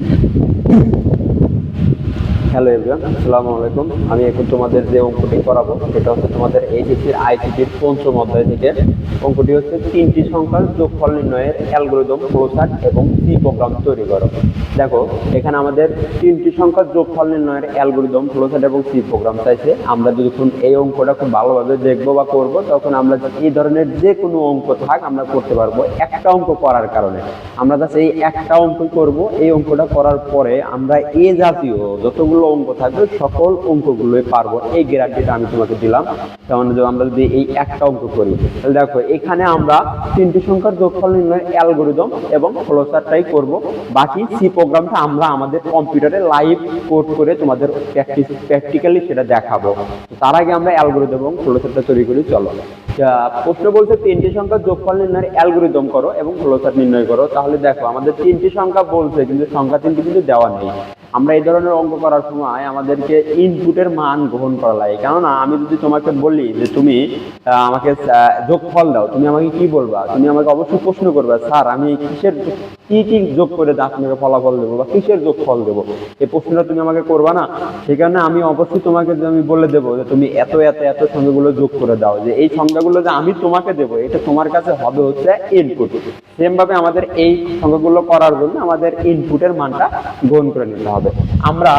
Thank you. Hello everyone, আসসালামু আলাইকুম। আমি এখন তোমাদের যে অঙ্কটি করাবো, সেটা হচ্ছে তোমাদের এইচএসসির আইসিটির পঞ্চম অধ্যায় থেকে। অঙ্কটি হচ্ছে তিনটি সংখ্যার যোগফল নির্ণয়ের অ্যালগোরিদম ফ্লোচার্ট এবং সি প্রোগ্রাম তৈরি করো। দেখো, এখানে আমাদের তিনটি সংখ্যার যোগফল নির্ণয়ের অ্যালগোরিদম ফ্লোচার্ট এবং সি প্রোগ্রাম চাইছে। আমরা যখন এই অঙ্কটা খুব ভালোভাবে দেখব বা করব, তখন আমরা এই ধরনের যে কোনো অঙ্ক থাক আমরা করতে পারব একটা অঙ্ক করার কারণে। আমরা জাস্ট এই একটা অঙ্ক করব। এই অঙ্কটা করার পরে আমরা এ জাতীয় যতগুলো অঙ্ক থাকবে, সকল অঙ্কগুলোই পারব। এই গ্যারান্টিটা আমি তোমাকে দিলাম তেমন যদি আমরা যদি এই একটা অঙ্ক করি, তাহলে দেখো, এখানে আমরা তিনটি সংখ্যার যোগফল নির্ণয়ের অ্যালগোরিদম এবং ফ্লোচার্টটাই করব। বাকি সি প্রোগ্রামটা আমরা আমাদের কম্পিউটারে লাইভ কোড করে তোমাদের প্র্যাকটিস প্র্যাকটিক্যালি সেটা দেখাবো। তার আগে আমরা অ্যালগোরিদম এবং ফ্লোচার্টটা তৈরি করি, চলো। প্রশ্ন বলছে, তিনটি সংখ্যার যোগফল নির্ণয়ের অ্যালগোরিদম করো এবং ফ্লোচার্ট নির্ণয় করো। তাহলে দেখো, আমাদের তিনটি সংখ্যা বলছে, কিন্তু সংখ্যা তিনটি কিন্তু দেওয়া নেই। আমরা এই ধরনের অঙ্ক করার সময় আমাদেরকে ইনপুটের মান গ্রহণ করা লাগে। কেননা, আমি যদি তোমাকে বলি যে তুমি আমাকে যোগফল দাও, তুমি আমাকে কি বলবা? তুমি আমাকে অবশ্যই প্রশ্ন করবে, স্যার, আমি কিসের, কি কি যোগ করে আপনাকে ফলাফল দেবো বা কিসের যোগফল দেবো? এই প্রশ্নটা তুমি আমাকে করবা না। সেই কারণে আমি অবশ্যই তোমাকে আমি বলে দেবো যে তুমি এত এত এত সংখ্যাগুলো যোগ করে দাও। যে এই সংখ্যাগুলো যে আমি তোমাকে দেবো, এটা তোমার কাছে হবে হচ্ছে ইনপুট সেম ভাবে আমাদের এই সংখ্যাগুলো করার জন্য আমাদের ইনপুটের মানটা গ্রহণ করে নিতে হবে। আমরা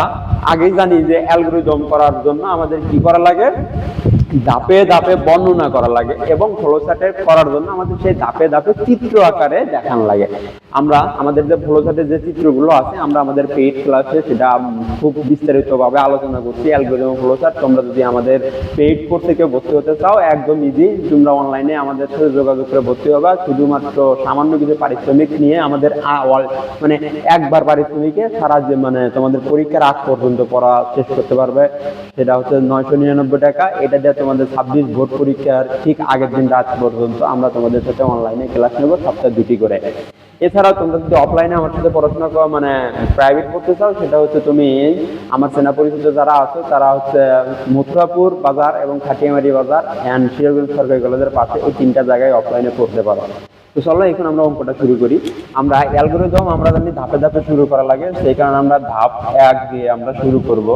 আগেই জানি যে অ্যালগোরিদম করার জন্য আমাদের কি করা লাগে? ধাপে ধাপে বর্ণনা করা লাগে এবং ফ্লোচার্টের করার জন্য আমাদের সেই ধাপে ধাপে চিত্র আকারে দেখানো লাগে। আমরা, আমাদের যে ফ্লোচার্টের যে চিত্রগুলো আছে, আমরা আমাদের পেইড ক্লাসে সেটা খুব বিস্তারিতভাবে আলোচনা করছি। অ্যালগোরিদম ফ্লোচার্ট, তোমরা যদি আমাদের পেইড কোর্স থেকে ভর্তি হতে চাও, একদম ইজি তোমরা অনলাইনে আমাদের সাথে যোগাযোগ করে ভর্তি হবা। শুধুমাত্র সামান্য কিছু পারিশ্রমিক নিয়ে আমাদের মানে একবার পারিশ্রমিকে সারা যে মানে তোমাদের পরীক্ষার আগ পর্যন্ত পড়া শেষ করতে পারবে। সেটা হচ্ছে নয়শো নিরানব্বই টাকা। এটা দিয়ে তোমাদের ছাব্বিশ ভোট পরীক্ষার ঠিক আগের দিন রাত পর্যন্ত আমরা তোমাদের সাথে অনলাইনে ক্লাস নেব সপ্তাহে দুটি করে। এছাড়াও তোমরা যদি অফলাইনে আমার সাথে পড়াশোনা করো মানে প্রাইভেট করতে চাও, সেটা হচ্ছে তুমি আমার সেনা পরিচিত যারা আছে, তারা হচ্ছে মথুরাপুর বাজার এবং খাটিয়ামারি বাজার অ্যান্ড সিরাজগঞ্জ সরকারি কলেজের পাশে এই তিনটা জায়গায় অফলাইনে পড়তে পারো। তো চলো, এখন আমরা অঙ্কটা শুরু করি। আমরা অ্যালগোরিদম আমরা জানি ধাপে ধাপে শুরু করা লাগে, সেই কারণে আমরা ধাপ এক দিয়ে আমরা শুরু করব।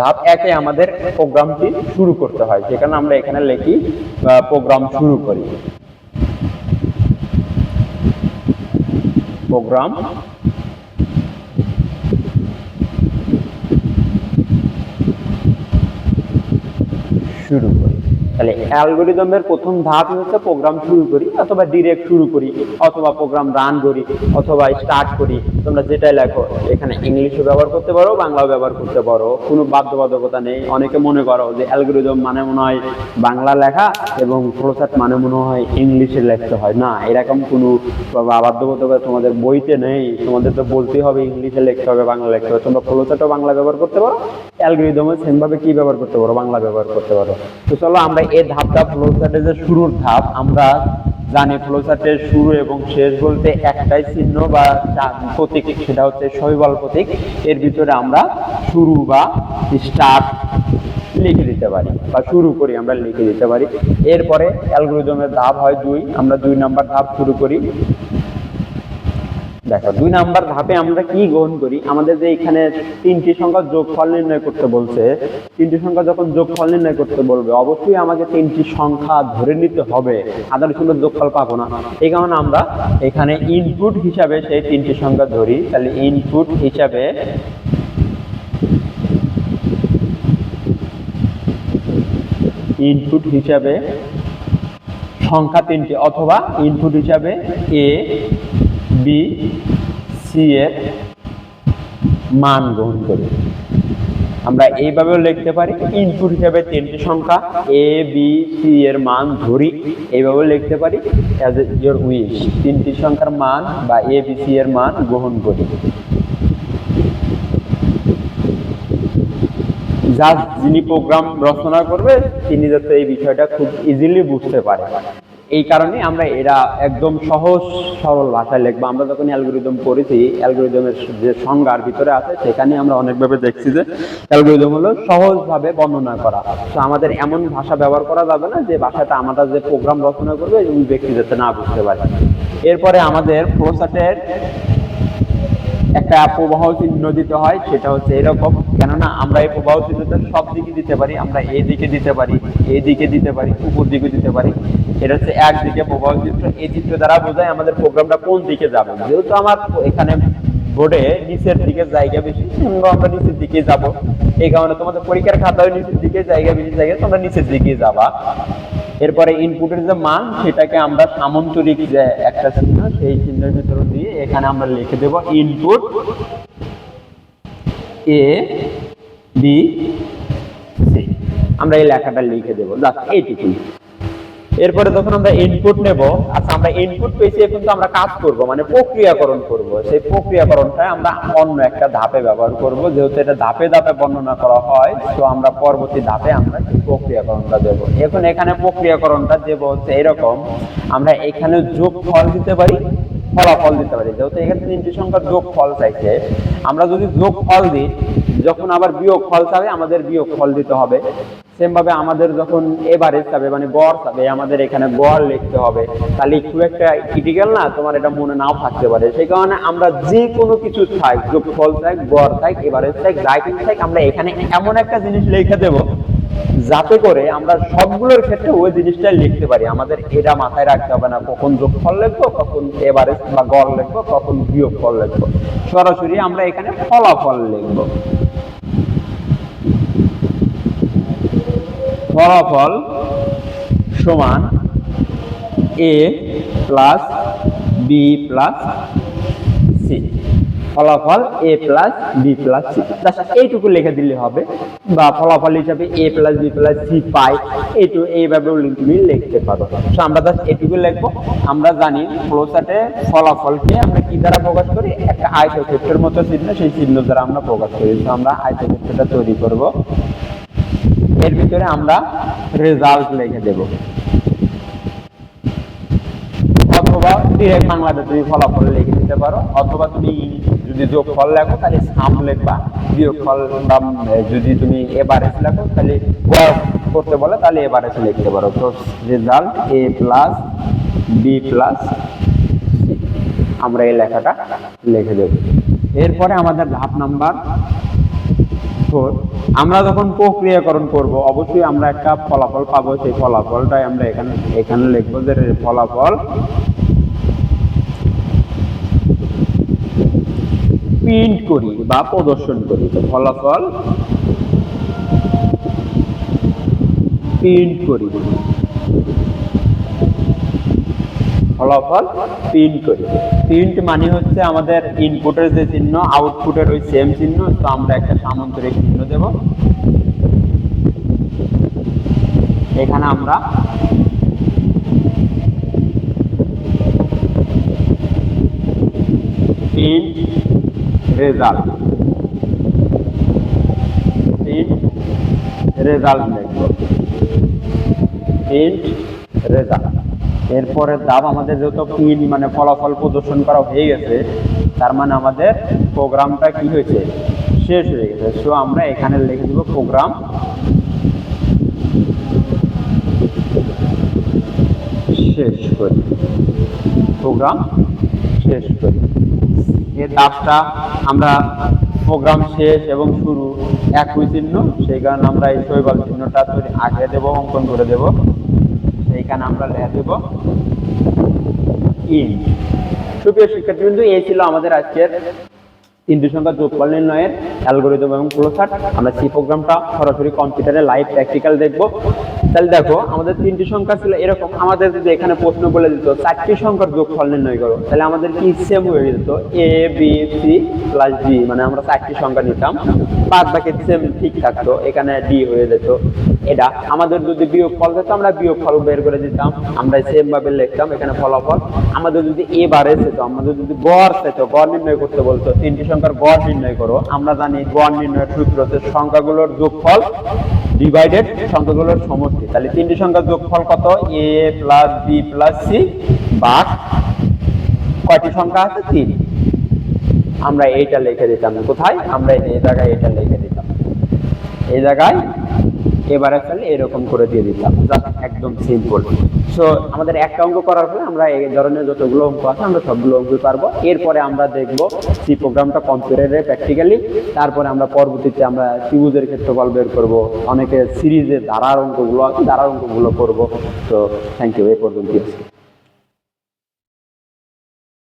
ধাপ একে আমাদের প্রোগ্রামটি শুরু করতে হয় সেখানে আমরা এখানে লিখি প্রোগ্রাম শুরু করি। প্রোগ্রাম শুরু করি। তাহলে অ্যালগোরিদমের প্রথম ধাপ হচ্ছে প্রোগ্রাম শুরু করি অথবা ডিরেক্ট শুরু করি, অথবা প্রোগ্রাম রান করি, অথবা স্টার্ট করি। তোমরা যেটাই লেখো, এখানে ইংলিশও ব্যবহার করতে পারো, বাংলাও ব্যবহার করতে পারো। কোনো বাধ্যবাধকতা নেই। অনেকে মনে করো যে অ্যালগোরিদম মানে মনে হয় বাংলা লেখা এবং ফ্লোচার্ট মানে মনে হয় ইংলিশে লিখতে হয়। না, এরকম কোনো বাধ্যবাধকতা তোমাদের বইতে নেই। তোমাদের তো বলতেই হবে ইংলিশে লিখতে হবে, বাংলা লিখতে হবে। তোমরা ফ্লোচার্টও বাংলা ব্যবহার করতে পারো। অ্যালগোরিদমও সেম ভাবে কি ব্যবহার করতে পারো? বাংলা ব্যবহার করতে পারো। তো চলো আমরা এই ধাপটা ফ্লোচার্টের যে শুরুর ধাপ, আমরা জানি ফ্লোচার্টের শুরু এবং শেষ বলতে একটাই চিহ্ন বা প্রতীক, সেটা হচ্ছে শৈবাল প্রতীক। এর ভিতরে আমরা শুরু বা স্টার্ট লিখে দিতে পারি বা শুরু করি, আমরা লিখে দিতে পারি। এরপরে অ্যালগোরিদমের ধাপ হয় দুই, আমরা দুই নাম্বার ধাপ শুরু করি। দেখো, দুই নাম্বার ধাপে আমরা কি গ্রহণ করি? আমাদের যে এখানে তিনটি সংখ্যা যোগফল নির্ণয় করতে বলছে, তিনটি সংখ্যা যখন যোগফল নির্ণয় করতে বলবে, অবশ্যই আমাকে তিনটি সংখ্যা ধরে নিতে হবে। আদার সুন্দর যোগফল পাবো না। এই কারণে আমরা এখানে ইনপুট হিসাবে সেই তিনটি সংখ্যা ধরি। তাহলে ইনপুট হিসাবে ইনপুট হিসাবে সংখ্যা তিনটি, অথবা ইনপুট হিসাবে এ বি সি এর মান গ্রহণ করি। আমরা এইভাবেও লিখতে পারি ইনপুট হিসাবে তিনটি সংখ্যা এ বি সি এর মান ধরি, এইভাবেও লিখতে পারি অ্যাজ ইয়োর উইশ তিনটি সংখ্যার মান বা এ বি সি এর মান গ্রহণ করি। যার যিনি প্রোগ্রাম রচনা করবে, তিনি যাতে এই বিষয়টা খুব ইজিলি বুঝতে পারে। এই কারণে আমরা এরা একদম সহজ, সরল ভাষায় লিখব। আমরা যখন অ্যালগোরিদম করেছি অ্যালগোরিদমের যে সংজ্ঞার ভিতরে আছে, সেখানে আমরা অনেকভাবে দেখছি যে অ্যালগোরিদম হলো সহজভাবে বর্ণনা করা। তো আমাদের এমন ভাষা ব্যবহার করা যাবে না যে ভাষাটা আমরা যে প্রোগ্রাম রচনা করবে, ওই ব্যক্তি যাতে না বুঝতে পারে। এরপরে আমাদের ফ্লোচার্টের একটা প্রবাহ চিহ্ন দিতে হয়, সেটা হচ্ছে এরকম। কেননা আমরা এই প্রবাহ চিহ্নটা সব দিকে দিতে পারি, আমরা এই দিকে দিতে পারি, এই দিকে দিতে পারি, উপর দিকে দিতে পারি। এটা হচ্ছে একদিকে প্রবাহ চিত্র এই চিত্র দ্বারা বোঝায় আমাদের প্রোগ্রামটা কোন দিকে যাবে। যেহেতু আমার এখানে বোর্ডে নিচের দিকে জায়গা বেশি আমরা নিচের দিকে যাব। এই কারণে তোমাদের পরীক্ষার খাতায় নিচের দিকে, জায়গা বেশি জায়গা তোমরা নিচের দিকে যাবা। এরপরে ইনপুটের যে মান, সেটাকে আমরা সামন্তরিক যে একটা চিহ্ন, সেই চিহ্নের ভিতরে দিয়ে এখানে আমরা লিখে দেব ইনপুট এ বি সি আমরা এই লেখাটা লিখে দেবো। এইটুকুই। এরপরে যখন আমরা ইনপুট নেব আচ্ছা আমরা ইনপুট পেয়েছি কিন্তু আমরা কাজ করব মানে প্রক্রিয়াকরণ করব। সেই প্রক্রিয়াকরণটা আমরা অন্য একটা ধাপে ব্যবহার করব। যেহেতু এটা ধাপে ধাপে বর্ণনা করা হয়, তো আমরা পরবর্তী ধাপে আমরা সেই প্রক্রিয়াকরণটা দেব। এখন এখানে প্রক্রিয়াকরণটা দেব হচ্ছে এরকম, আমরা এখানে যোগ ফল দিতে পারি, ফলাফল দিতে পারি। যেহেতু এখানে তিনটি সংখ্যার যোগ ফল চাইছে, আমরা যদি যোগ ফল দিই, যখন আবার বিয়োগ ফল চাবে আমাদের বিয়োগ ফল দিতে হবে। সেম ভাবে আমাদের যখন এভারেজ চাবে মানে গড় চাবে আমাদের এখানে গড় লিখতে হবে, তাহলে খুব একটা ক্রিটিক্যাল না? তোমার এটা মনে নাও থাকতে পারে। সেই কারণে আমরা যে কোনো কিছু থাক যোগ ফল থাক গড় থাক এভারেজ থাক কিছু থাক, আমরা এখানে এমন একটা জিনিস লিখে দেবো, যাতে করে আমরা সবগুলোর ক্ষেত্রে ওই জিনিসটাই লিখতে পারি। আমাদের এটা মাথায় রাখতে হবে না, কখন যোগফল লিখব, কখন এভারেজ বা গড় লিখব, কখন বিয়োগফল লিখব। সরাসরি আমরা এখানে ফলাফল লিখব। ফলাফল সমান A plus B plus C ফলাফল A plus B plus C এইটুকু লিখে দিলে হবে। বা ফলাফল হিসাবে A plus B plus C পাই এইটু এইভাবেও তুমি লিখতে পারো। তো আমরা জাস্ট এইটুকু লিখব। আমরা জানি ফ্লোচার্টে ফলাফলকে আমরা কি দ্বারা প্রকাশ করি? একটা আয়তক্ষেত্রের মতো চিহ্ন, সেই চিহ্ন দ্বারা আমরা প্রকাশ করি। তো আমরা আয়তক্ষেত্রটা তৈরি করব। এর ভিতরে আমরা রেজাল্ট লিখে দেব। অথবা ডিরেক্ট বাংলাতে তুমি ফলাফল লিখে দিতে পারো। অথবা তুমি যদি যোগ ফল লেখো, তাহলে সাম লিখবা। বিয়োগ ফল বা যদি তুমি এভারেজ লেখো, তাহলে করতে বলে, তাহলে এভারেজ লিখতে পারো। তো result A plus B plus আমরা এই লেখাটা লিখে দেব। এরপরে আমাদের ধাপ নাম্বার ফোর আমরা যখন প্রক্রিয়াকরণ করব, অবশ্যই আমরা একটা ফলাফল পাবো। সেই ফলাফলটাই আমরা এখানে এখানে লিখব যে ফলাফল প্রিন্ট করি বা প্রদর্শন করি। তো ফলাফল প্রিন্ট করি। ফলাফল প্রিন্ট করি। প্রিন্ট মানে হচ্ছে আমাদের ইনপুটের যে চিহ্ন আউটপুটের ওই সেম চিহ্ন, তো আমরা একটা সামান্তরিক চিহ্ন দেব। এখানে আমরা প্রিন্ট রেজাল্ট প্রিন্ট রেজাল্ট লিখব। প্রিন্ট রেজাল্ট এরপরে ধাপ আমাদের যেহেতু প্রিন্ট মানে ফলাফল প্রদর্শন করা হয়ে গেছে, তার মানে আমাদের প্রোগ্রামটা কি হয়েছে? শেষ হয়ে গেছে। সো আমরা এখানে লিখে দেব প্রোগ্রাম। শেষ করি। প্রোগ্রাম শেষ করি। এই ধাপটা আমরা প্রোগ্রাম শেষ এবং শুরু একই চিহ্ন, সেই কারণে আমরা এই শৈবাল চিহ্নটা তৈরি আগে দেবো, অঙ্কন করে দেব। সেইখানে আমরা লেখা দেব ইন সুপ্রিয় শিক্ষার্থীবৃন্দ, এই ছিল আমাদের আজকের তিনটি সংখ্যা যোগফল নির্ণয়ের অ্যালগোরিদম এবং ফ্লোচার্ট আমরা সি প্রোগ্রামটা সরাসরি কম্পিউটারে লাইভ প্র্যাকটিক্যাল দেখব। তাহলে দেখো, আমাদের তিনটি সংখ্যা ছিল এরকম। আমাদের যদি এখানে প্রশ্ন বলে দিত, চারটি সংখ্যার যোগফল নির্ণয় করো, তাহলে আমাদের কি সেম হয়ে যেত? A B C plus D মানে আমরা চারটি সংখ্যা নিতাম। বাদ বাকি সেম ঠিক থাকতো, এখানে ডি হয়ে যেত। এটা আমাদের যদি বিয়োগ ফল যেত আমরা বিয়োগ ফল বের করে দিতাম। আমরা সেম ভাবে লিখতাম, এখানে ফলাফল। আমাদের যদি এ বারে যেত, আমাদের যদি গড় যেত, গড় নির্ণয় করতে বলতো, তিনটি সংখ্যার গড় নির্ণয় করো। আমরা জানি গড় নির্ণয়ের সূত্র হচ্ছে সংখ্যাগুলোর যোগফল ডিভাইডেড সংখ্যাগুলোর সমষ্টি। তাহলে তিনটি সংখ্যার যোগফল কত? A plus B plus C বা কয়টি সংখ্যা আছে? তিন। আমরা এইটা লিখে দিতাম। কোথায়? আমরা এই জায়গায় এটা লিখে দিতাম। এই জায়গায় এবারে ফেলে এরকম করে দিয়ে দিতাম। একদম সিম্পল সো আমাদের একটা অঙ্ক করার পরে আমরা এই ধরনের যতগুলো অঙ্ক আছে, আমরা সবগুলো অঙ্কই পারব। এরপরে আমরা দেখব সি প্রোগ্রামটা কম্পিউটারে প্র্যাকটিক্যালি তারপরে আমরা পরবর্তীতে আমরা ত্রিভুজের ক্ষেত্রফল বের করব। অনেকে সিরিজের ধারার অঙ্কগুলো আছে, ধারার অঙ্কগুলো করব। তো থ্যাংক ইউ এই পর্যন্ত